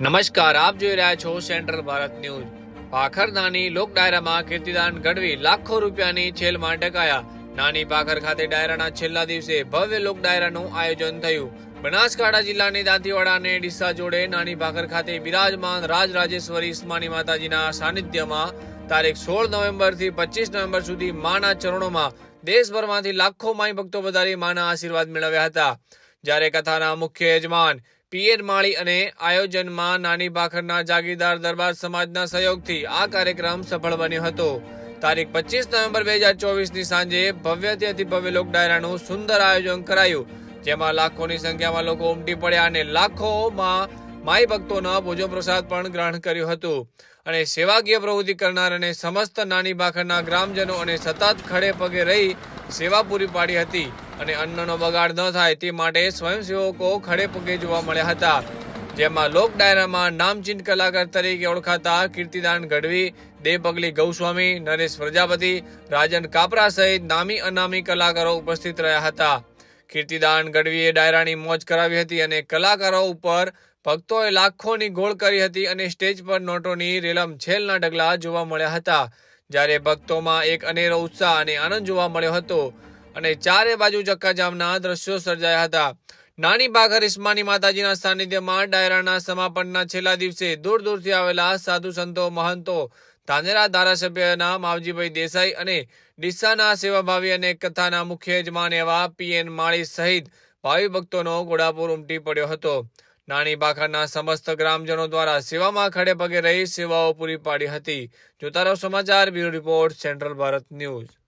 નમસ્કાર, આપ જોઈ રહ્યા છો સેન્ટ્રલ ભારત ન્યૂઝ. પાખરદાની લોક ડાયરામાં કીર્તિદાન ગઢવી લાખો રૂપિયાની છેલમાં ટકાયા નાની પાખર ખાતે ડાયરાના છેલ્લા દિવસે ભવ્ય લોક ડાયરાનું આયોજન થયું. બનાસકાંઠા જિલ્લાની દાંતીવાડા અને ડીસા જોડે નાની પાખર ખાતે બિરાજમાન રાજરાજેશ્વરી ઇસ્માની માતાજીના સાનિધ્યમાં તારીખ સોળ નવેમ્બરથી પચીસ નવેમ્બર સુધી માના ચરણોમાં દેશભરમાંથી લાખો માઈ ભક્તો વધારી માના આશીર્વાદ મેળવ્યા હતા. જ્યારે કથાના મુખ્ય યજમાન પીએન માળી અને આયોજનમાં નાની ભાખરના જાગીરદાર દરબાર સમાજના સહયોગથી આ કાર્યક્રમ સફળ બન્યો હતો. તારીખ પચીસ નવેમ્બર બે હજાર ચોવીસની સાંજે ભવ્યથી અતિ ભવ્ય લોક ડાયરાનું સુંદર આયોજન કરાયું, જેમાં લાખોની સંખ્યામાં લોકો ઉમટી પડ્યા અને લાખોમાં માઈ ભક્તોના ભોજો પ્રસાદ પણ ગ્રહણ કર્યું હતું. અને સેવાકીય પ્રવૃત્તિ કરનાર અને સમસ્ત નાની ભાખરના ગ્રામજનો અને સતત ખડે પગે રહી સેવા પૂરી પાડી હતી. અને અન્નનો બગાડ ન થાય તે માટે સ્વયંસેવકો ખડે પગે જોવા મળ્યા હતા. જેમાં લોક ડાયરામાં નામચીન કલાકાર તરીકે ઓળખાતા કીર્તિદાન ગઢવી, દેવપગલી ગૌસ્વામી, નરેશ પ્રજાપતિ, રાજન કાપરા સહિત નામી અનામી કલાકારો ઉપસ્થિત રહ્યા હતા. કીર્તિદાન ગઢવીએ ડાયરાની મોજ કરાવી હતી અને કલાકારો ઉપર ભક્તોએ લાખોની ગોળ કરી હતી અને સ્ટેજ પર નોટોની રેલમ છેલના ડગલા જોવા મળ્યા હતા. જ્યારે ભક્તોમાં એક અનેરો ઉત્સાહ અને આનંદ જોવા મળ્યો હતો અને ચારે બાજુ ચક્કાજામના દ્રશ્યો સર્જાયા હતા. નાની ભાખર ઇસ્માની માતાજીના સાનિધ્યમાં ડાયરાના સમાપનના છેલ્લા દિવસે દૂર દૂરથી આવેલા સાધુ સંતો, મહંતો, ધાનેરા ધારાસભ્યના માવજીભાઈ દેસાઈ અને ડીસાના સેવાભાવી અને કથાના મુખ્ય યજમાન એવા પીએન માળી સહિત ભાવિ ભક્તોનો ઘોડાપુર ઉમટી પડ્યો હતો. નાની બાખાના સમસ્ત ગ્રામજનો દ્વારા સેવામાં ખડે પગે રહી સેવાઓ પૂરી પાડી હતી. જોતા રહો સમાચાર, bureau report, central Bharat news.